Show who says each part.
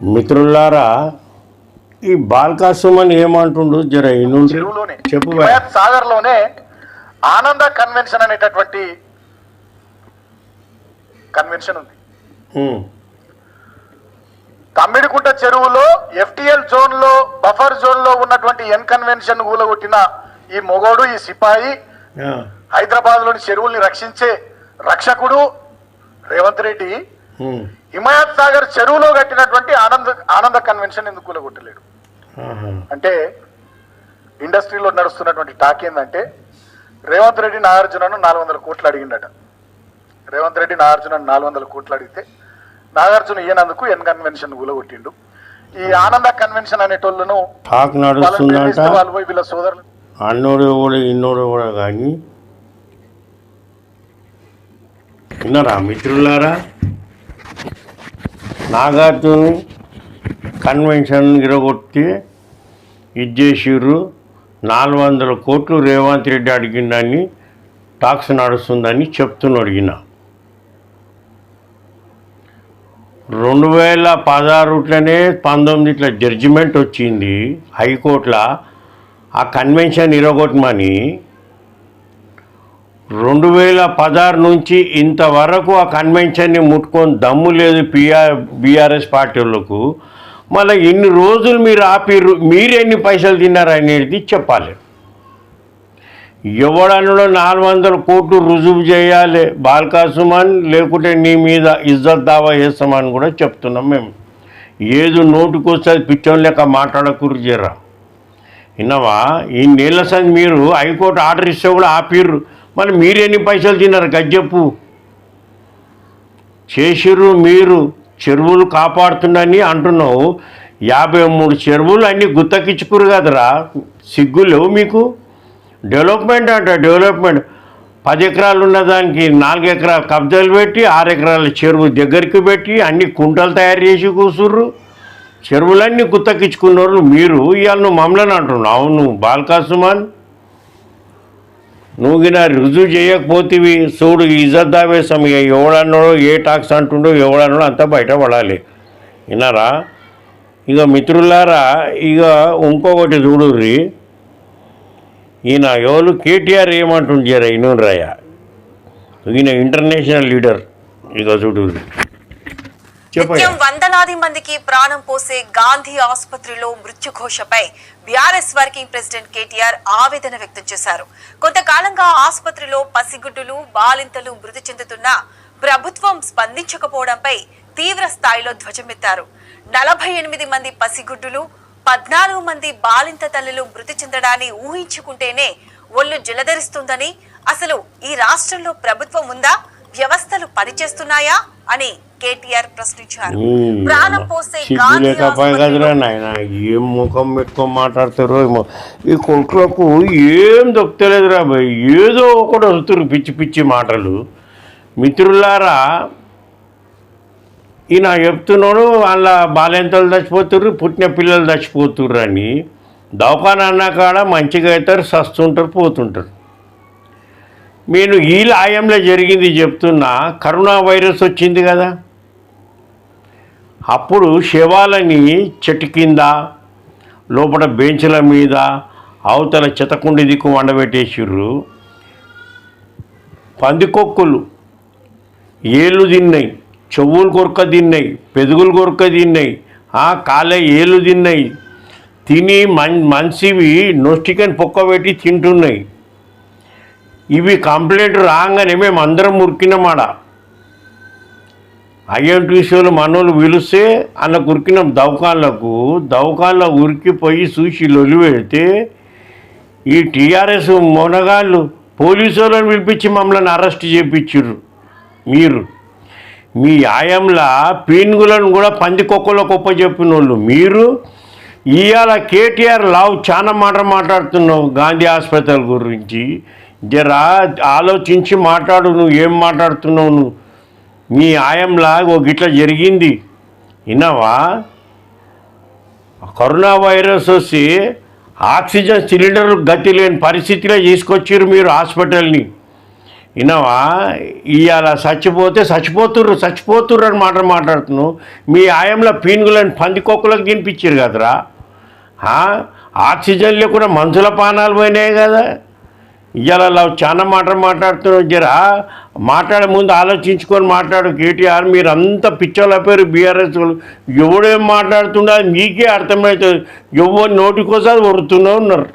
Speaker 1: మిత్రులారా ఈ బాల్కాసుమని ఏమంటుండు? జర చెప్పు
Speaker 2: సాగర్లోనే ఆనంద కన్వెన్షన్ అనేటటువంటి కన్వెన్షన్ ఉంది. తమ్మిడికుంట చెరువులో ఎఫ్టిఎల్ జోన్లో బఫర్ జోన్లో ఉన్నటువంటి ఎన్ కన్వెన్షన్ కూలగొట్టిన ఈ మొగోడు ఈ సిపాయి హైదరాబాద్లోని చెరువుల్ని రక్షించే రక్షకుడు రేవంత్ రెడ్డి. హిమాయత్ సాగర్ చెరువులో కట్టినటువంటి ఆనంద ఆనంద కన్వెన్షన్ ఎందుకు కూలగొట్టలేడు. అంటే ఇండస్ట్రీలో నడుస్తున్నటువంటి టాక్ ఏంటంటే రేవంత్ రెడ్డి నాగార్జునను నాలుగు వందల కోట్లు అడిగిండట. రేవంత్ రెడ్డి నాగార్జునను నాలుగు వందల కోట్లు అడిగితే నాగార్జున ఈయనందుకు ఎన్ కన్వెన్షన్ కూలగొట్టిండు. ఈ ఆనంద కన్వెన్షన్ అనేటోళ్ళను
Speaker 1: టాక్ నడుస్తుందంట.
Speaker 2: బెదిరిస్తే వాళ్ళు పోయి వీళ్ళ సోదరులు
Speaker 1: అన్నోడు కూడా ఇన్నోడు కూడా కానీ. విన్నారా మిత్రులారా? నాగార్జున కన్వెన్షన్ ఇరగొట్టి ఇది నాలుగు వందల కోట్లు రేవంత్ రెడ్డి అడిగిందని టాక్స్ నడుస్తుందని చెప్తున్న అడిగిన రెండు వేల పదహారులోనే పంతొమ్మిదిలో జడ్జిమెంట్ వచ్చింది హైకోర్టులో. ఆ కన్వెన్షన్ ఇరగొట్టమని రెండు వేల పదహారు నుంచి ఇంతవరకు ఆ కన్వెన్షన్ని ముట్టుకొని దమ్ము లేదు పిఆర్ బీఆర్ఎస్ పార్టీ వాళ్ళకు మళ్ళీ ఇన్ని రోజులు మీరు ఆపిర్రు మీరు ఎన్ని పైసలు తిన్నారు అనేది చెప్పాలి. ఎవడనలో నాలుగు వందల కోట్లు రుజువు చేయాలి బాల్కాసుమన్ లేకుంటే నీ మీద ఇజ్జత్ దావా చేస్తామని కూడా చెప్తున్నాం మేము. ఏదో నోటుకొస్తే పిచ్చం లేక మాట్లాడకూరు జరా. విన్నావా? ఈ నీళ్ళ సంది మీరు హైకోర్టు ఆర్డర్ ఇస్తే కూడా ఆపిర్రు. మరి మీరు ఎన్ని పైసలు తిన్నారు గజ్జప్పు? చేసిర్రు మీరు చెరువులు కాపాడుతుందని అంటున్నావు. యాభై మూడు చెరువులు అన్నీ గుత్తకిచ్చుకురు కదరా? సిగ్గులేవు మీకు? డెవలప్మెంట్ అంట డెవలప్మెంట్. పది ఎకరాలు ఉన్న దానికి నాలుగు ఎకరాలు కబ్జాలు పెట్టి ఆరు ఎకరాల చెరువు దగ్గరికి పెట్టి అన్ని కుంటలు తయారు చేసి కూసుర్రు. చెరువులన్నీ గుత్తకిచ్చుకున్నారు మీరు. ఇవాళ నువ్వు మమ్మల్ని అంటున్నావు. అవును బాల్కాసుమాన్. నువ్వు గిన రుజువు చేయకపోతేవి. చూడు ఇజద్దావేశం దావేశం ఇక ఎవడన్నాడో ఏ టాక్స్ అంటుండో ఎవడన్నాడో అంతా బయటపడాలి. విన్నారా? ఇక మిత్రులారా ఇక ఇంకొకటి చూడుర్రి. ఈయన ఎవరు? కేటీఆర్ ఏమంటుంది ఇనురాయ ఈయన ఇంటర్నేషనల్ లీడర్. ఇక చూడుర్రి.
Speaker 3: నిత్యం వందలాది మందికి ప్రాణం పోసే గాంధీ ఆసుపత్రిలో మృత్యుఘోషపై బీఆర్ఎస్ వర్కింగ్ ప్రెసిడెంట్ కేటీఆర్ ఆవేదన వ్యక్తం చేశారు. కొంతకాలంగా ఆసుపత్రిలో పసిగుడ్డులు బాలింతలు మృతి చెందుతున్నా ప్రభుత్వం స్పందించకపోవడంపై తీవ్ర స్థాయిలో ధ్వజమెత్తారు. నలభై ఎనిమిది మంది పసిగుడ్డులు పద్నాలుగు మంది బాలింత తల్లులు మృతి చెందడాన్ని ఊహించుకుంటేనే ఒళ్ళు జలధరిస్తుందని అసలు ఈ రాష్ట్రంలో ప్రభుత్వం ఉందా? వ్యవస్థలు పనిచేస్తున్నాయా? అని కేటీఆర్ ప్రశ్నించారు. ప్రాణం పోసే
Speaker 1: ఏం ముఖం పెట్టుకొని మాట్లాడతారో ఏమో. ఈ కొట్లకు ఏం దొక్కలేదురా ఏదో ఒకటి వస్తున్నారు పిచ్చి పిచ్చి మాటలు. మిత్రులారా ఈయన చెప్తున్నాడు వాళ్ళ బాలెంతలు చచ్చిపోతుర్రు పుట్టిన పిల్లలు చచ్చిపోతుర్రు అని. దవాఖాన అన్నా కాడ మంచిగా అవుతారు సస్తుంటారు పోతుంటారు. నేను ఈ లాయంలో జరిగింది చెప్తున్నా కరోనా వైరస్ వచ్చింది కదా. అప్పుడు శవాలని చెట్టు కింద లోపల బెంచ్ల మీద అవతల చెతకుండి దిక్కు వండబెట్టేసిర్రు. పందికొక్కులు ఏళ్ళు తిన్నాయి చెవులు కొరక తిన్నాయి పెదుగులు కొరక తిన్నాయి కాళ్ళ కాలే ఏళ్ళు తిన్నాయి. తిని మన్ మనిషివి నొస్టికని పొక్కబెట్టి తింటున్నాయి. ఇవి కంప్లైంట్ రాగానే మేము అందరం ఉరికినామాడ ఐఎంటీసీలు మనోళ్ళు పిలిస్తే అన్న ఉరికినాం దవకాన్లకు దవకాన్లో ఉరికిపోయి చూసి లొలి పెడితే ఈ టీఆర్ఎస్ మొనగాళ్ళు పోలీసు వాళ్ళని పిలిపించి మమ్మల్ని అరెస్ట్ చేయించారు మీరు. మీ ఆయంలా పీనుగులను కూడా పందికొక్కలో కుప్ప చెప్పిన వాళ్ళు మీరు ఇవాళ కేటీఆర్ లావు చాలా మాట మాట్లాడుతున్నావు గాంధీ హాస్పిటల్ గురించి. జరా ఆలోచించి మాట్లాడు నువ్వు ఏం మాట్లాడుతున్నావు నువ్వు? మీ ఆయంలా ఓ గిట్ల జరిగింది. విన్నావా? కరోనా వైరస్ వచ్చి ఆక్సిజన్ సిలిండర్ గతి లేని పరిస్థితిలో తీసుకొచ్చారు మీరు హాస్పిటల్ని. విన్నావా? ఇవాళ చచ్చిపోతే చచ్చిపోతుర్రు చచ్చిపోతుర్రు అని మాట మాట్లాడుతున్నావు. మీ ఆయంలో పీనుగులని పందికొక్కులకు తినిపించారు కదరా? ఆక్సిజన్ లేకుండా మనుషుల పానాలు పోయినాయి కదా. ఇవాళ చాలా మాట మాట్లాడుతున్నారు జరా. మాట్లాడే ముందు ఆలోచించుకొని మాట్లాడు కేటీఆర్. మీరు అంతా పిచ్చోళ్ళ పేరు బీఆర్ఎస్ వాళ్ళు. ఎవడేం మాట్లాడుతుండో అది మీకే అర్థమవుతుంది. ఎవరు నోటికోసారి వరుతూనే ఉన్నారు